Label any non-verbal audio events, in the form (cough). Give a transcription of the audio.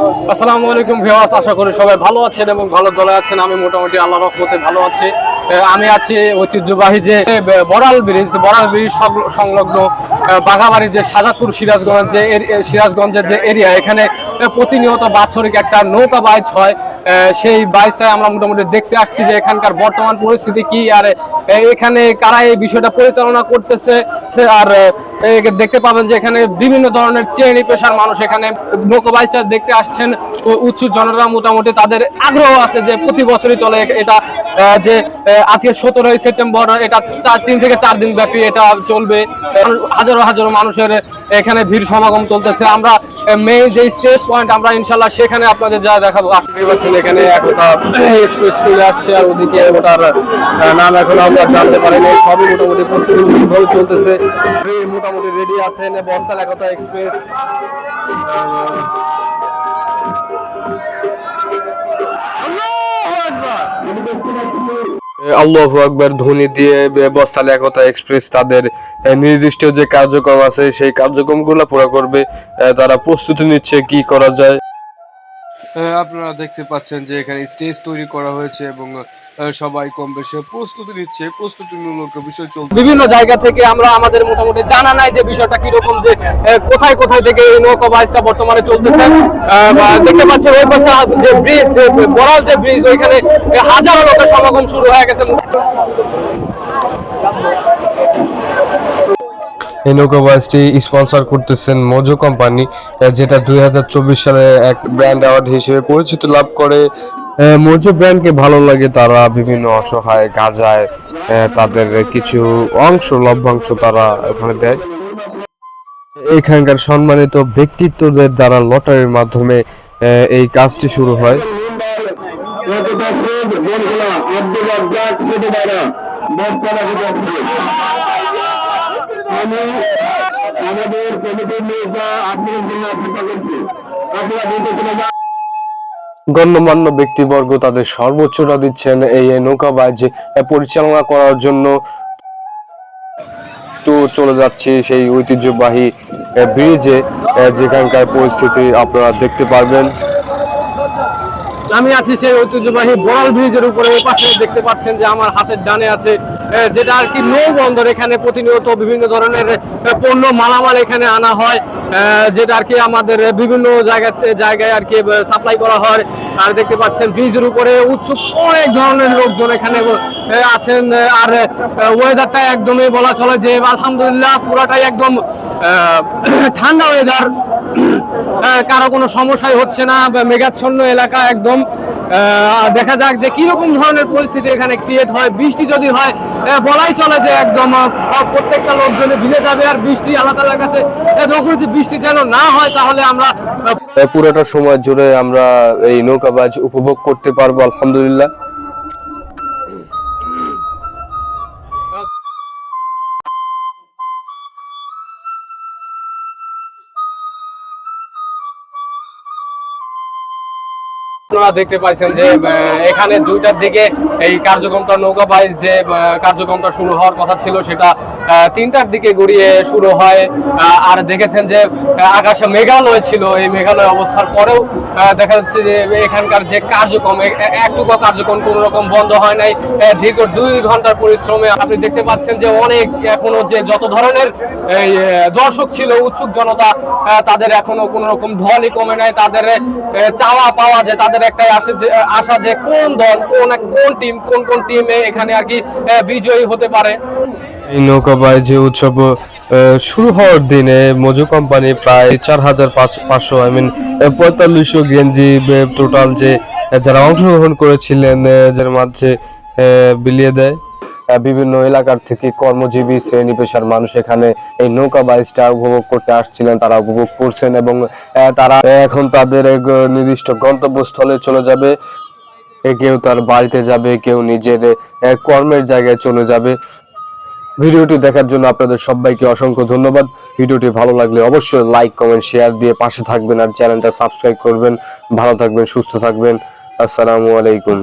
আসসালামু আলাইকুম ভিওয়াস আশা করি সবাই ভালো আছেন এবং ভালো দলে আছেন। আমি মোটামুটি আল্লাহ রহমতে ভালো আছি। আমি আছি ঐতিহ্যবাহী যে বড়াল ব্রিজ বড়াল ব্রিজ সংলগ্ন বাঘাবাড়ির যে সাজাদপুর সিরাজগঞ্জ যে সিরাজগঞ্জের যে এরিয়া এখানে প্রতিনিয়ত বাৎসরিক একটা নৌকা বাইচ হয়। সেই বাইচটাই আমরা মোটামুটি দেখতে আসছি যে এখানকার বর্তমান পরিস্থিতি কি, আর এখানে কারা এই বিষয়টা পরিচালনা করতেছে আর দেখতে পাবেন যে এখানে বিভিন্ন ধরনের চেনি পেশার মানুষ এখানে নৌকা বাইচটা দেখতে আসছেন। উৎসুক জনরা মোটামুটি তাদের আগ্রহ আছে যে প্রতি বছরই চলে এটা যে আজকে সতেরোই সেপ্টেম্বর, এটা চার, তিন থেকে চার দিন ব্যাপী এটা চলবে। হাজারো হাজারো মানুষের এখানে ভিড় সমাগম চলতেছে। আমরা মেইন যে স্টেজ পয়েন্ট আমরা ইনশাল্লাহ সেখানে আপনাদের যা দেখাবো আপনি পাচ্ছেন এখানে একটা এক্সপ্রেস আসছে আর ওদিকে ওটার নাম এখন আমরা জানতে পারিনি, সবই মোটামুটি প্রস্তুতি ভাবে চলতেছে। মোটামুটি রেডি আছেন বস্তাল একতা এক্সপ্রেস আল্লাহু আকবার! ধ্বনি দিয়ে বস্তাল একতা এক্সপ্রেস তাদের নির্দিষ্ট যে কার্যক্রম আছে সেই কার্যক্রমগুলো পুরো করবে তারা প্রস্তুতি নিচ্ছে কি করা যায়। আপনারা দেখতে পাচ্ছেন যে এখানে স্টেজ তৈরি করা হয়েছে এবং সবাই কম বেশি প্রস্তুতি নিচ্ছে প্রস্তুতিমূলক বিষয় চলছে। বিভিন্ন জায়গা থেকে আমরা আমাদের মোটামুটি জানা নাই যে বিষয়টা কীরকম যে কোথায় কোথায় থেকে এই নৌকা বাইসটা বর্তমানে চলতেছে। দেখতে পাচ্ছি ওই পাশে যে ব্রিজ বড়াল যে ব্রিজ ওইখানে হাজারো লোকের সমাগম শুরু হয়ে গেছে। এই নৌকা বাসটি স্পন্সর করতেছেন মোজো কোম্পানি যেটা দুই হাজার চব্বিশ সালে এক ব্র্যান্ড অ্যাওয়ার্ড হিসেবে পরিচিত লাভ করে। মোজো ব্র্যান্ডকে ভালো লাগে তারা বিভিন্ন অসহায় গাজায় তাদের কিছু অংশ, লভ্যাংশ তারা ওখানে দেয়। এখানকার সম্মানিত ব্যক্তিত্বদের দ্বারা লটারির মাধ্যমে এই কাজটি শুরু হয়। আমাদের কমিটির নেতা গণ্যমান্য ব্যক্তিবর্গ তাদের সর্বোচ্চটা দিচ্ছেন এই নৌকাবাজ পরিচালনা করার জন্য। তো চলে যাচ্ছি সেই ঐতিহ্যবাহী ব্রিজে, যেখানকার পরিস্থিতি আপনারা দেখতে পারবেন। আমি আছি সেই ঐতিহ্যবাহী বড়াল ব্রিজের উপরে পাশে দেখতে পাচ্ছেন যে আমার হাতের ডানে আছে যেটা আর কি নৌ বন্দর এখানে প্রতিনিয়ত বিভিন্ন ধরনের পণ্য মালামাল এখানে আনা হয় যেটা আর কি আমাদের বিভিন্ন জায়গাতে, জায়গায় আর কি সাপ্লাই করা হয়। আর দেখতে পাচ্ছেন ব্রিজের উপরে উৎসুক অনেক ধরনের লোকজন এখানে আছেন। আর ওয়েদারটা একদমই বলা চলে যে, আলহামদুলিল্লাহ পুরাটাই একদম (clears throat) ঠান্ডা ওয়েদার (clears throat) কারও কোনো সমস্যাই হচ্ছে না মেঘাচ্ছন্ন এলাকা একদম। দেখা যাক যে কীরকম ধরনের পরিস্থিতি এখানে ক্রিয়েট হয়। বৃষ্টি যদি হয় বলাই চলে যে একদম প্রত্যেকটা লোকজনে ভিজে যাবে আর বৃষ্টি আলাদা তালার কাছে যদি বৃষ্টি যেন না হয়, তাহলে আমরা পুরোটা সময় জুড়ে আমরা এই নৌকাবাজ উপভোগ করতে পারব, আলহামদুলিল্লাহ। আপনারা দেখতে পাইছেন যে এখানে দুইটার দিকে এই কার্যক্রমটা নৌকা বাইজ যে কার্যক্রমটা শুরু হওয়ার কথা ছিল সেটা তিনটার দিকে গড়িয়ে শুরু হয় আর দেখেছেন যে আকাশে মেঘালয় ছিল, এই মেঘালয় অবস্থার পরেও দেখা যাচ্ছে যে এখানকার যে কার্যক্রম একটুকু কার্যক্রম কোনো রকম বন্ধ হয় নাই দীর্ঘ দুই ঘণ্টার পরিশ্রমে আপনি দেখতে পাচ্ছেন যে অনেক এখনও যে যত ধরনের, এই দর্শক ছিল, উৎসুক জনতা তাদের এখনও কোনো রকম ঢলই কমে নাই, তাদের চাওয়া পাওয়া যে, তাদের একটাই আসে যে, আশা যে কোন দল, কোন এক- কোন টিম কোন কোন টিমে এখানে আর কি বিজয়ী হতে পারে? এই নৌকাবাজ উৎসব শুরু হওয়ার দিনে মজু কোম্পানি প্রায় চার হাজার পাঁচশো আই মিন পঁয়তাল্লিশশো গেঞ্জি টোটাল যে যারা অংশগ্রহণ করেছিলেন যার মাঝে বিলিয়ে দেয়। বিভিন্ন এলাকার থেকে কর্মজীবী শ্রেণি পেশার মানুষ এখানে এই নৌকা বাইচটা উপভোগ করতে আসছিলেন তারা উপভোগ করছেন এবং আহ, তারা এখন তাদের নির্দিষ্ট গন্তব্যস্থলে চলে যাবে। কেউ তার বাড়িতে যাবে, কেউ নিজের কর্মের জায়গায় চলে যাবে। ভিডিওটি দেখার জন্য আপনাদের সবাইকে অসংখ্য ধন্যবাদ। ভিডিওটি ভালো লাগলে অবশ্যই লাইক কমেন্ট শেয়ার দিয়ে পাশে থাকবেন আর চ্যানেলটা সাবস্ক্রাইব করবেন। ভালো থাকবেন, সুস্থ থাকবেন। আসসালামু আলাইকুম।